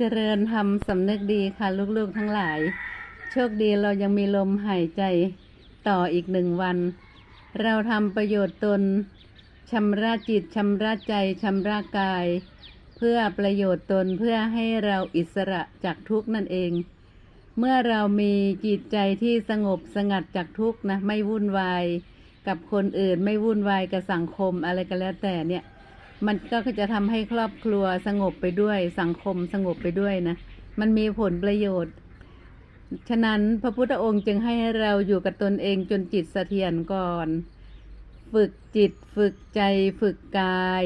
เจริญธรรมสำนึกดีค่ะ ลูกๆทั้งหลาย โชคดีเรายังมีลมหายใจต่ออีกหนึ่งวัน เราทำประโยชน์ตนชำระจิตชำระใจชำระกาย เพื่อประโยชน์ตนเพื่อให้เราอิสระจากทุกนั่นเอง เมื่อเรามีจิตใจที่สงบสงัดจากทุกนะ ไม่วุ่นวายกับคนอื่นไม่วุ่นวายกับสังคมอะไรก็แล้วแต่เนี่ย มันก็จะทำให้ครอบครัวสงบไปด้วยสังคมสงบไปด้วยนะมันมีผลประโยชน์ ฉะนั้นพระพุทธองค์จึงให้เราอยู่กับตนเองจนจิตเสถียรก่อน ฝึกจิตฝึกใจฝึกกาย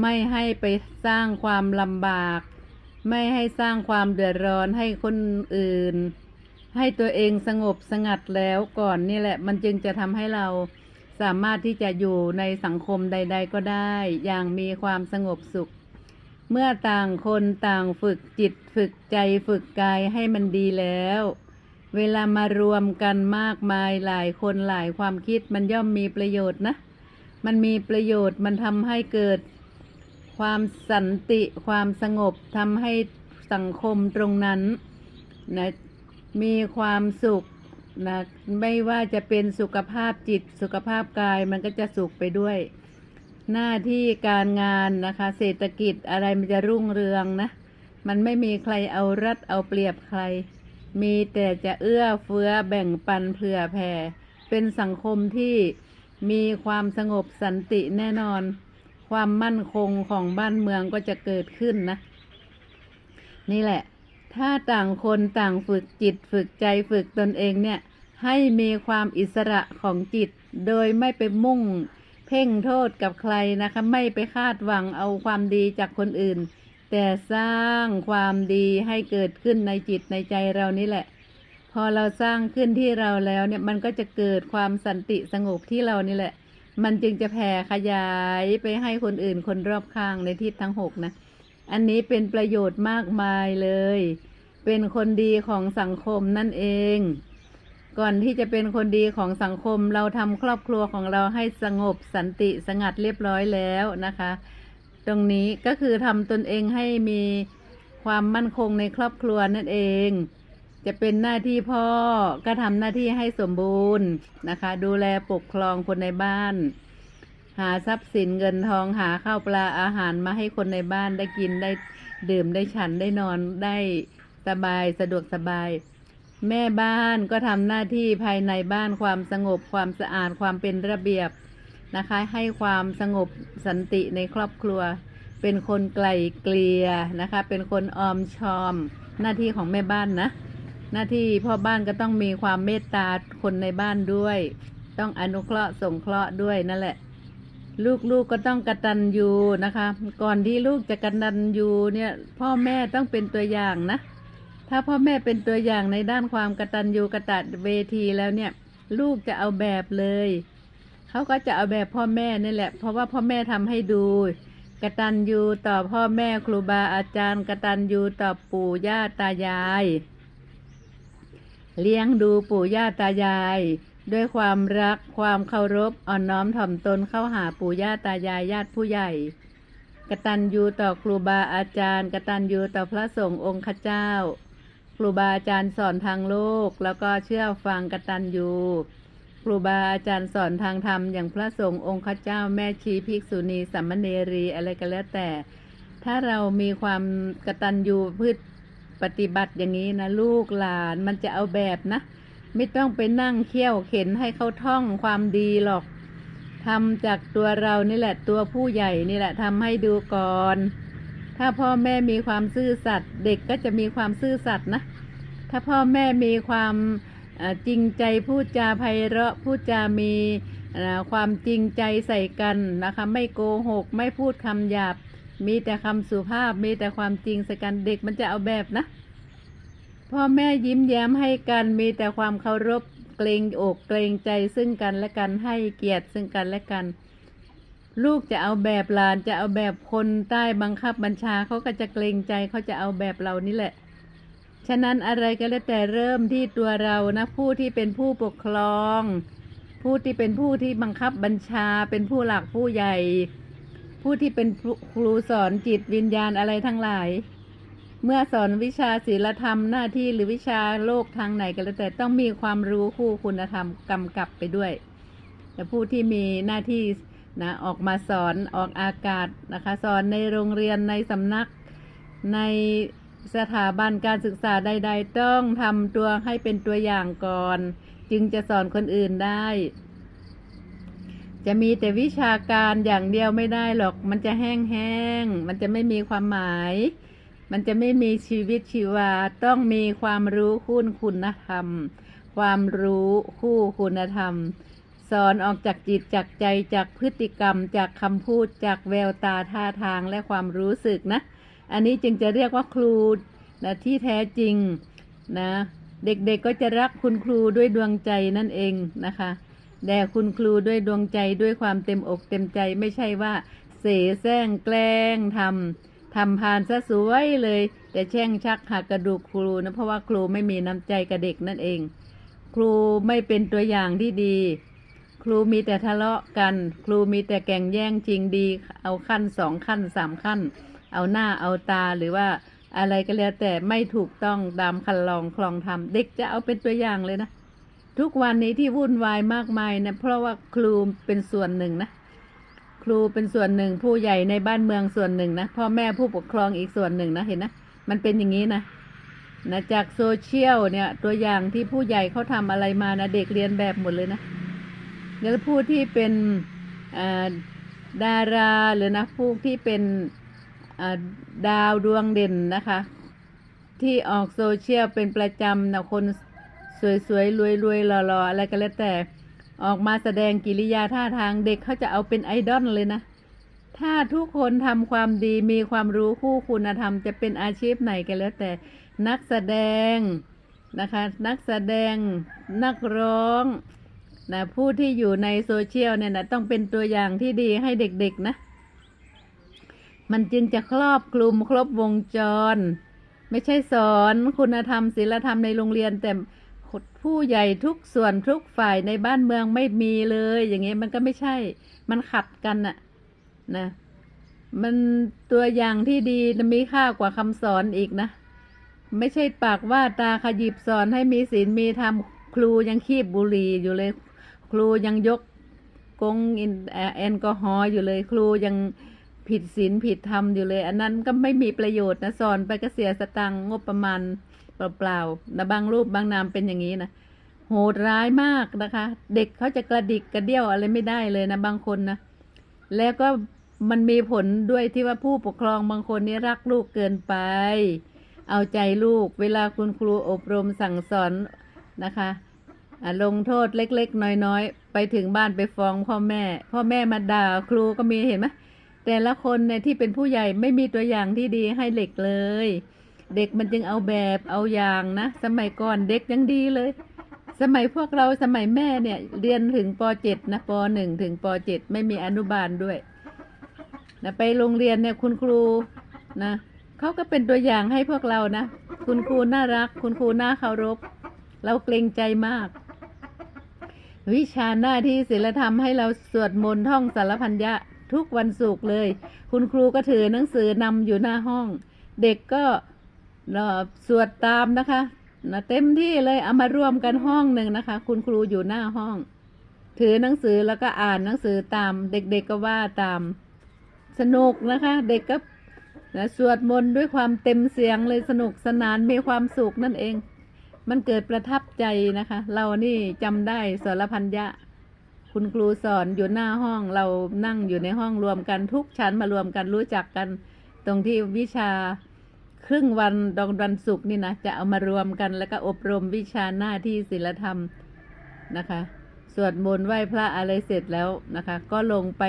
ไม่ให้ไปสร้างความลำบาก ไม่ให้สร้างความเดือดร้อนให้คนอื่น ให้ตัวเองสงบสงัดแล้วก่อนนี่แหละ มันจึงจะทำให้เรา สามารถที่จะอยู่ในสังคมใด ๆ ก็ได้ อย่างมีความสงบสุข เมื่อต่างคนต่างฝึกจิตฝึกใจฝึกกายให้มันดีแล้ว เวลามารวมกันมากมายหลายคนหลายความคิดมันย่อมมีประโยชน์นะ มันมีประโยชน์มันทำให้เกิดความสันติความสงบทำให้สังคมตรงนั้นนะมีความสุข นะไม่ว่าจะเป็นสุขภาพจิตสุขภาพกายมันก็จะสุขไปด้วย หน้าที่การงานนะคะ เศรษฐกิจอะไรมันจะรุ่งเรืองนะ มันไม่มีใครเอารัดเอาเปรียบใคร มีแต่จะเอื้อเฟื้อแบ่งปันเผื่อแผ่ เป็นสังคมที่มีความสงบสันติแน่นอน ความมั่นคงของบ้านเมืองก็จะเกิดขึ้นนะ นี่แหละ ถ้าต่างคนต่างฝึกจิตฝึกใจฝึกตนเองเนี่ย ให้มีความอิสระของจิต โดยไม่ไปมุ่ง เพ่งโทษกับใครนะคะ ไม่ไปคาดหวังเอาความดีจากคนอื่น แต่สร้างความดีให้เกิดขึ้นในจิตในใจเรานี่แหละ พอเราสร้างขึ้นที่เราแล้วเนี่ยมันก็จะเกิดความสันติสงบที่เรานี่แหละ มันจึงจะแผ่ขยายไปให้คนอื่นคนรอบข้างในทิศทั้งหกนะอันนี้เป็นประโยชน์มากมายเลย เป็นคนดีของสังคมนั่นเอง ก่อนที่จะเป็นคนดีของสังคมเราทำครอบครัวของเราให้สงบสันติสงัดเรียบร้อยแล้วนะคะ ตรงนี้ก็คือทำตนเองให้มีความมั่นคงในครอบครัวนั่นเอง จะเป็นหน้าที่พ่อก็ทำหน้าที่ให้สมบูรณ์นะคะ ดูแลปกครองคนในบ้าน หาทรัพย์สินเงินทองหาข้าวปลาอาหารมาให้คนในบ้านได้กินได้ดื่มได้ฉันได้นอนได้ สบายสะดวกสบาย แม่บ้านก็ทำหน้าที่ภายในบ้านความสงบความสะอาดความเป็นระเบียบนะคะ ให้ความสงบสันติในครอบครัว เป็นคนไกลเกลี่ยนะคะ เป็นคนออมชอม หน้าที่ของแม่บ้านนะ หน้าที่พ่อบ้านก็ต้องมีความเมตตาคนในบ้านด้วย ต้องอนุเคราะห์สงเคราะห์ด้วยนั่นแหละลูกๆกก็ต้องกระตัญญูนะคะ ก่อนที่ลูกจะกระตัญญูเนี่ย พ่อแม่ต้องเป็นตัวอย่างนะ ถ้าพ่อแม่เป็นตัวอย่างในด้านความกตัญญูกะตเวทีแล้วเนี่ย ลูกจะเอาแบบเลย เขาก็จะเอาแบบพ่อแม่นี่แหละ เพราะว่าพ่อแม่ทำให้ดูกตัญญูต่อพ่อแม่ครูบาอาจารย์กตัญญูต่อปู่ย่าตายาย เลี้ยงดูปู่ย่าตายาย ด้วยความรักความเคารพอ่อนน้อมถ่อมตนเข้าหาปู่ย่าตายายญาติผู้ใหญ่กตัญญูต่อครูบาอาจารย์ กตัญญูต่อพระสงฆ์องค์ข้าเจ้า ครูบาอาจารย์สอนทางโลก แล้วก็เชื่อฟังกตัญญูครูบาอาจารย์สอนทางธรรมอย่างพระสงฆ์องค์ข้าเจ้าแม่ชีภิกษุณีสัมมเนรีอะไรก็แล้วแต่ ถ้าเรามีความกตัญญูพืชปฏิบัติอย่างนี้นะลูกหลานมันจะเอาแบบนะ ไม่ต้องไปนั่งเคี่ยวเข็นให้เขาท่องความดีหรอกทำจากตัวเรานี่แหละตัวผู้ใหญ่นี่แหละทำให้ดูก่อน ถ้าพ่อแม่มีความซื่อสัตย์เด็กก็จะมีความซื่อสัตย์นะ ถ้าพ่อแม่มีความจริงใจพูดจาไพเราะพูดจามีความจริงใจใส่กันนะคะ ไม่โกหก ไม่พูดคำหยาบ มีแต่คำสุภาพ มีแต่ความจริงใส่กันเด็กมันจะเอาแบบนะ พ่อแม่ยิ้มแย้มให้กัน มีแต่ความเคารพเกรงอกเกรงใจซึ่งกันและกันให้เกียรติซึ่งกันและกัน ลูกจะเอาแบบหลานจะเอาแบบคนใต้บังคับบัญชาเขาก็จะเกรงใจเขาจะเอาแบบเรานี่แหละ ฉะนั้นอะไรก็แล้วแต่เริ่มที่ตัวเรานะผู้ที่เป็นผู้ปกครอง ผู้ที่เป็นผู้ที่บังคับบัญชา เป็นผู้หลักผู้ใหญ่ ผู้ที่เป็นครูสอนจิตวิญญาณอะไรทั้งหลาย เมื่อสอนวิชาศีลธรรมหน้าที่หรือวิชาโลกทางไหนก็แล้วแต่ต้องมีความรู้คู่คุณธรรมกำกับไปด้วย แต่ผู้ที่มีหน้าที่ นะออกมาสอนออกอากาศนะคะสอนในโรงเรียนในสำนักในสถาบันการศึกษาใด ๆ ต้องทำตัวให้เป็นตัวอย่างก่อน จึงจะสอนคนอื่นได้ จะมีแต่วิชาการอย่างเดียวไม่ได้หรอก มันจะแห้งๆ มันจะไม่มีความหมาย มันจะไม่มีชีวิตชีวา ต้องมีความรู้คุณคุณธรรม ความรู้คู่คุณธรรม สอนออกจากจิตจากใจจากพฤติกรรม จากคำพูดจากแววตาท่าทางและความรู้สึกนะ อันนี้จึงจะเรียกว่าครูนะที่แท้จริงนะ เด็กๆก็จะรักคุณครูด้วยดวงใจนั่นเองนะคะแด่คุณครูด้วยดวงใจด้วยความเต็มอกเต็มใจไม่ใช่ว่า เสแสร้งแกล้งทำทำพานซะสวยเลย แต่แช่งชักหักกระดูกครูนะเพราะว่าครูไม่มีน้ำใจกับเด็กนั่นเอง ครูไม่เป็นตัวอย่างที่ดี ครูมีแต่ทะเลาะกัน ครูมีแต่แก่งแย่งจริงดี เอาขั้นสองขั้นสามขั้น เอาหน้าเอาตาหรือว่าอะไรก็แล้วแต่ไม่ถูกต้องตามคันลองคลองธรรมเด็กจะเอาเป็นตัวอย่างเลยนะ ทุกวันนี้ที่วุ่นวายมากมายนะเพราะว่าครูเป็นส่วนหนึ่งนะ ครูเป็นส่วนหนึ่ง ผู้ใหญ่ในบ้านเมืองส่วนหนึ่งนะพ่อแม่ผู้ปกครองอีกส่วนหนึ่งนะเห็นนะ มันเป็นอย่างนี้นะนะจากโซเชียลเนี่ยตัวอย่างที่ผู้ใหญ่เขาทำอะไรมานะเด็กเรียนแบบหมดเลยนะ แล้วผู้ที่เป็นดาราหรือนะผู้ที่เป็นดาวดวงเด่นนะคะ ที่ออกโซเชียลเป็นประจำนะคนสวยๆรวยๆหล่อๆอะไรก็แล้วแต่ออกมาแสดงกิริยาท่าทางเด็กเขาจะเอาเป็นไอดอลเลยนะ ถ้าทุกคนทำความดีมีความรู้คู่คุณธรรม จะเป็นอาชีพไหนก็แล้วแต่นักแสดงนะคะ นักแสดงนักร้อง นะผู้ที่อยู่ในโซเชียลเนี่ยนะต้องเป็นตัวอย่างที่ดีให้เด็กๆนะ มันจึงจะครอบคลุมครบวงจร ไม่ใช่สอนคุณธรรมศีลธรรมในโรงเรียนแต่ผู้ใหญ่ทุกส่วนทุกฝ่ายในบ้านเมืองไม่มีเลย อย่างเงี้ยมันก็ไม่ใช่ มันขัดกันน่ะนะ มันตัวอย่างที่ดีมีค่ากว่าคำสอนอีกนะ ไม่ใช่ปากว่าตาขยิบสอนให้มีศีลมีธรรมครูยังคีบบุหรี่อยู่เลย ครูยังยกกงอินเอ่อแอลกอฮอล์อยู่เลย ครูยังผิดศีลผิดธรรมอยู่เลย อันนั้นก็ไม่มีประโยชน์นะสอนไปก็เสียสตังงบประมาณเปล่าๆนะบางรูปบางนามเป็นอย่างนี้นะโหดร้ายมากนะคะ เด็กเขาจะกระดิกกระเดี่ยวอะไรไม่ได้เลยนะบางคนนะแล้วก็มันมีผลด้วยที่ว่าผู้ปกครองบางคนนี่รักลูกเกินไป เอาใจลูก เวลาคุณครูอบรมสั่งสอนนะคะ ลงโทษเล็ก ๆ น้อย ๆ ไปถึงบ้านไปฟ้องพ่อแม่ พ่อแม่มาด่าครูก็มีเห็นไหมแต่ละคนเนี่ยที่เป็นผู้ใหญ่ไม่มีตัวอย่างที่ดีให้เด็กเลย เด็กมันจึงเอาแบบเอาอย่างนะ สมัยก่อนเด็กยังดีเลย สมัยพวกเราสมัยแม่เนี่ย เรียนถึงป .7 นะป .1 ถึงป .7 ไม่มีอนุบาลด้วยนะไปโรงเรียนเนี่ยคุณครูนะเขาก็เป็นตัวอย่างให้พวกเรานะ คุณครูน่ารัก คุณครูน่าเคารพ เราเกรงใจมาก วิชาหน้าที่ศีลธรรมให้เราสวดมนต์ท่องสารพันยะทุกวันศุกร์เลย คุณครูก็ถือหนังสือนำอยู่หน้าห้อง เด็กก็เอ่อสวดตามนะคะนะเต็มที่เลยเอามารวมกันห้องหนึ่งนะคะ คุณครูอยู่หน้าห้อง ถือหนังสือแล้วก็อ่านหนังสือตาม เด็กๆก็ว่าตาม สนุกนะคะ เด็กก็นะสวดมนต์ด้วยความเต็มเสียงเลยสนุกสนานมีความสุขนั่นเอง มันเกิดประทับใจนะคะ เรานี่จำได้สรพันยะ คุณครูสอนอยู่หน้าห้องเรานั่งอยู่ในห้องรวมกันทุกชั้นมารวมกันรู้จักกัน ตรงที่วิชาครึ่งวันดองวันศุกร์นี่นะจะเอามารวมกันแล้วก็อบรมวิชาหน้าที่ศีลธรรมนะคะสวดมนต์ไหว้พระอะไรเสร็จแล้วนะคะ ก็ลงไป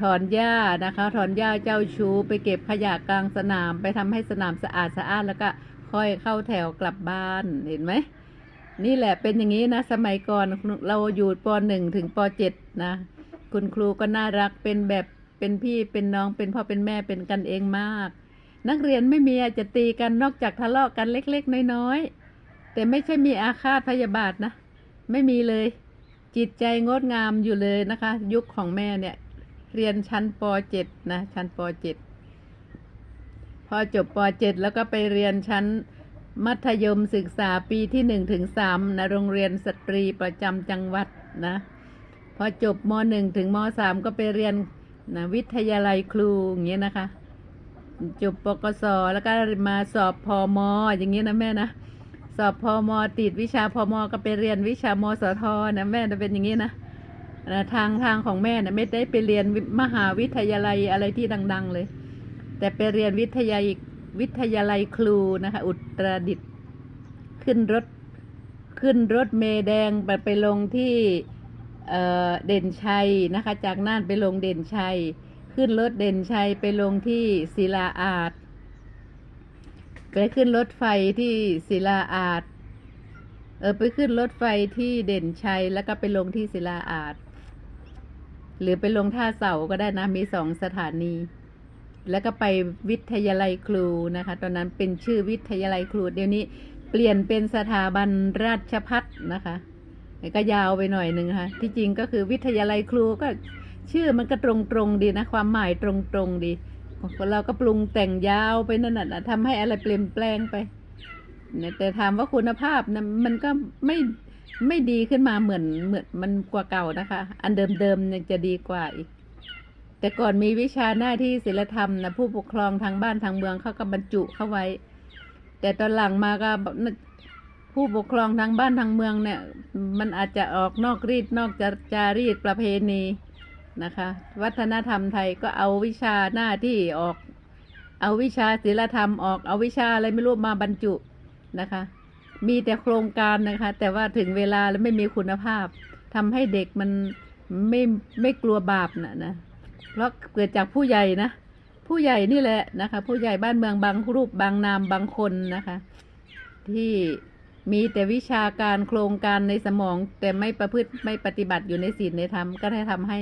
ถอนหญ้านะคะ ถอนหญ้าเจ้าชู้ไปเก็บขยะกลางสนาม ไปทำให้สนามสะอาดสะอาดแล้วก็ ค่อยเข้าแถวกลับบ้านเห็นไหม นี่แหละเป็นอย่างนี้นะ สมัยก่อนเราอยู่ปหนึ่งถึงปเจ็ดนะ คุณครูก็น่ารักเป็นแบบเป็นพี่เป็นน้องเป็นพ่อเป็นแม่เป็นกันเองมาก นักเรียนไม่มีจะตีกันนอกจากทะเลาะกันเล็ก ๆ น้อยๆแต่ไม่ใช่มีอาฆาตพยาบาทนะ ไม่มีเลย จิตใจงดงามอยู่เลยนะคะ ยุคของแม่เนี่ย เรียนชั้นปเจ็ดนะ ชั้นปเจ็ดพพ อจบป .7 แล้วก็ไปเรียนชั้นมัธยมศึกษาปีที่หนึ่งถึงสามนะโรงเรียนสตรีประจำจังหวัดนะ พอจบมหนึ่งถึงมสามก็ไปเรียนนะวิทยาลัยครูอย่างเงี้ยนะคะ จบปกสแล้วก็มาสอบพอมอย่างเงี้ยนะแม่นะ สอบพอมติดวิชาพอมก็ไปเรียนวิชามสทนะแม่จะเป็นอย่างนี้นะนะทางทางของแม่นะไม่ได้ไปเรียนมหาวิทยาลัยอะไรที่ดัง ๆ เลย แต่ไปเรียนวิทยาวิทยาลัยครูนะคะ อุตรดิตถ์ขึ้นรถขึ้นรถเมแดงไปไปลงที่เเด่นชัยนะคะ จากน่านไปลงเด่นชัย ขึ้นรถเด่นชัยไปลงที่ศิลาอาดไปขึ้นรถไฟที่ศิลาอาดเออไปขึ้นรถไฟที่เด่นชัย แล้วก็ไปลงที่ศิลาอาด หรือไปลงท่าเสาก็ได้นะ มีสองสถานี แล้วก็ไปวิทยาลัยครูนะคะ ตอนนั้นเป็นชื่อวิทยาลัยครู เดี๋ยวนี้เปลี่ยนเป็นสถาบันราชพัฒนะคะก็ยาวไปหน่อยหนึ่งค่ะ ที่จริงก็คือวิทยาลัยครูก็ชื่อมันก็ตรงตรงๆดีนะ ความหมายตรงตรงๆดีเราก็ปรุงแต่งยาวไปนั่นน่ะทำให้อะไรเปลี่ยนแปลงไป แต่ถามว่าคุณภาพนะมันก็ไม่ไม่ดีขึ้นมาเหมือนเหมือนมันกว่าเก่านะคะ อันเดิมๆยังจะดีกว่าอีก แต่ก่อนมีวิชาหน้าที่ศิลธรรมนะผู้ปกครองทางบ้านทางเมืองเขาก็บรรจุเข้าไว้ แต่ตอนหลังมาก็ผู้ปกครองทางบ้านทางเมืองเนี่ย มันอาจจะออกนอกรีดนอกจาจารีตประเพณีนะคะ วัฒนธรรมไทยก็เอาวิชาหน้าที่ออก เอาวิชาศิลธรรมออกเอาวิชาอะไรไม่รู้มาบรรจุนะคะ มีแต่โครงการนะคะ แต่ว่าถึงเวลาแล้วไม่มีคุณภาพทำให้เด็กมันไม่ไม่กลัวบาปนะนะ เพราะเกิดจากผู้ใหญ่นะ ผู้ใหญ่นี่แหละนะคะ ผู้ใหญ่บ้านเมืองบางรูปบางนามบางคนนะคะ ที่มีแต่วิชาการโครงการในสมอง แต่ไม่ประพฤติไม่ปฏิบัติอยู่ในศีลในธรรมก็ได้ทำให้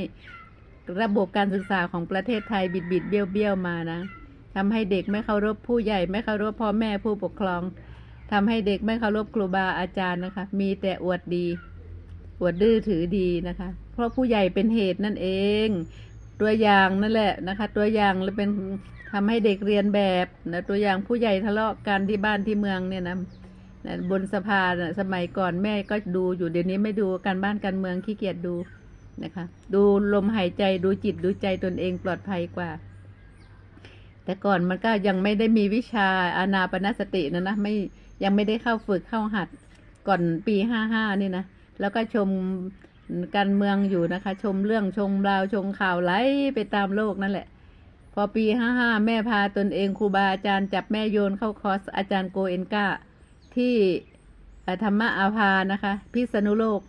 ระบบการศึกษาของประเทศไทยบิดบิดเบี้ยวเบี้ยวมานะทำให้เด็กไม่เคารพผู้ใหญ่ ไม่เคารพพ่อแม่ผู้ปกครองทำให้เด็กไม่เคารพครูบาอาจารย์นะคะ มีแต่อวดดี อวดดื้อถือดีนะคะ เพราะผู้ใหญ่เป็นเหตุนั่นเอง ตัวอย่างนั่นแหละนะคะ ตัวอย่างเลยเป็นทำให้เด็กเรียนแบบนะตัวอย่างผู้ใหญ่ทะเลาะกันที่บ้านที่เมืองเนี่ยนะนะบนสะพานนะสมัยก่อนแม่ก็ดูอยู่เดี๋ยวนี้ไม่ดูการบ้านการเมืองขี้เกียจดูนะคะ ดูลมหายใจดูจิตดูใจตนเองปลอดภัยกว่า แต่ก่อนมันก็ยังไม่ได้มีวิชาอานาปนสตินะนะไม่ยังไม่ได้เข้าฝึกเข้าหัดก่อนปีห้าห้านี่นะแล้วก็ชม การเมืองอยู่นะคะ ชมเรื่องชมราวชมข่าวไหลไปตามโลกนั่นแหละ พอปีห้าห้าแม่พาตนเองครูบาอาจารย์จับแม่โยนเข้าคอร์สอาจารย์โกเอนกาที่ธรรมะอาภานะคะ พิษณุโลก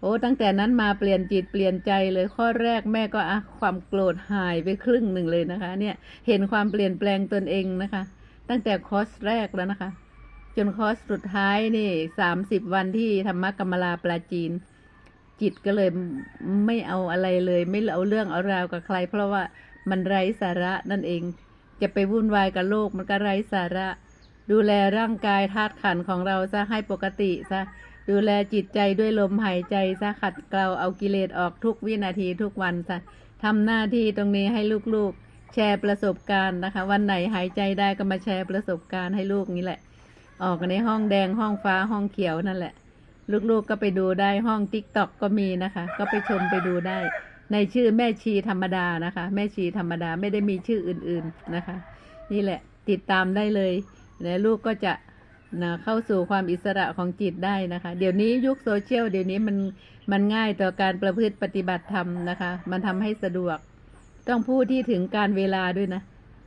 โอ้ตั้งแต่นั้นมาเปลี่ยนจิตเปลี่ยนใจเลยข้อแรกแม่ก็อะความโกรธหายไปครึ่งหนึ่งเลยนะคะ เนี่ยเห็นความเปลี่ยนแปลงตนเองนะคะ ตั้งแต่คอร์สแรกแล้วนะคะ จนคอร์สสุดท้ายนี่สามสิบวันที่ธรรมะกรรมลาปลาจีน จิตก็เลยไม่เอาอะไรเลย ไม่เอาเรื่องเอาราวกับใคร เพราะว่ามันไร้สาระนั่นเอง จะไปวุ่นวายกับโลกมันก็ไร้สาระ ดูแลร่างกายธาตุขันของเราซะให้ปกติซะดูแลจิตใจด้วยลมหายใจซะขัดเกลาเอากิเลสออกทุกวินาทีทุกวันซะทำหน้าที่ตรงนี้ให้ลูกๆ แชร์ประสบการณ์นะคะ วันไหนหายใจได้ก็มาแชร์ประสบการณ์ให้ลูกนี่แหละ ออกในห้องแดงห้องฟ้าห้องเขียวนั่นแหละ ลูกๆก็ไปดูได้ห้องติ๊กต็อกก็มีนะคะ ก็ไปชมไปดูได้ ในชื่อแม่ชีธรรมดานะคะ แม่ชีธรรมดาไม่ได้มีชื่ออื่นๆนะคะ นี่แหละติดตามได้เลยและลูกก็จะนะเข้าสู่ความอิสระของจิตได้นะคะ เดี๋ยวนี้ยุคโซเชียลเดี๋ยวนี้มันมันง่ายต่อการประพฤติปฏิบัติธรรมนะคะ มันทำให้สะดวก ต้องพูดที่ถึงการเวลาด้วยนะ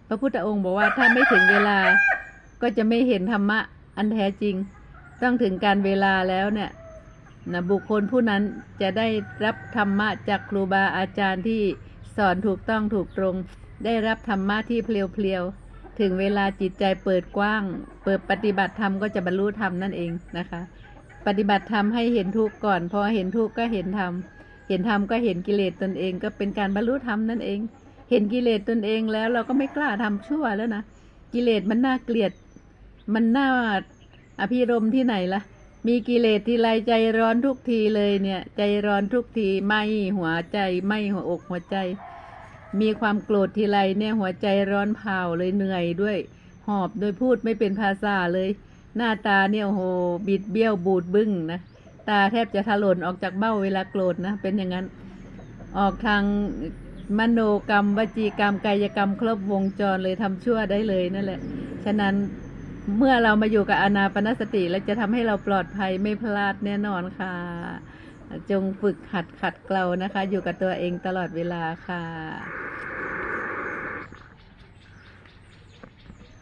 พระพุทธองค์บอกว่าถ้าไม่ถึงเวลาก็จะไม่เห็นธรรมะอันแท้จริง ต้องถึงการเวลาแล้วเนี่ยนะบุคคลผู้นั้นจะได้รับธรรมะจากครูบาอาจารย์ที่สอนถูกต้องถูกตรง ได้รับธรรมะที่เพลียวๆ ถึงเวลาจิตใจเปิดกว้าง เปิดปฏิบัติธรรมก็จะบรรลุธรรมนั่นเองนะคะ ปฏิบัติธรรมให้เห็นทุกข์ก่อน พอเห็นทุกข์ก็เห็นธรรม เห็นธรรมก็เห็นกิเลสตนเอง ก็เป็นการบรรลุธรรมนั่นเอง เห็นกิเลสตนเองแล้วเราก็ไม่กล้าทำชั่วแล้วนะ กิเลสมันน่าเกลียด มันน่า อภิรมที่ไหนล่ะ มีกิเลสทีไรใจร้อนทุกทีเลยเนี่ย ใจร้อนทุกทีไม่หัวใจไม่หัวอกหัวใจ มีความโกรธทีไรเนี่ยหัวใจร้อนเผาเลยเหนื่อยด้วย หอบโดยพูดไม่เป็นภาษาเลย หน้าตาเนี่ยโอ้โหบิดเบี้ยวบูดบึ้งนะตาแทบจะถลนออกจากเบ้าเวลาโกรธนะเป็นอย่างนั้น ออกทางมโนกรรมวจีกรรมกายกรรมครบวงจรเลยทำชั่วได้เลยนั่นแหละ ฉะนั้น เมื่อเรามาอยู่กับอานาปนสติแล้วจะทำให้เราปลอดภัยไม่พลาดแน่นอนค่ะ จงฝึกหัดขัดเกลานะคะ อยู่กับตัวเองตลอดเวลาค่ะ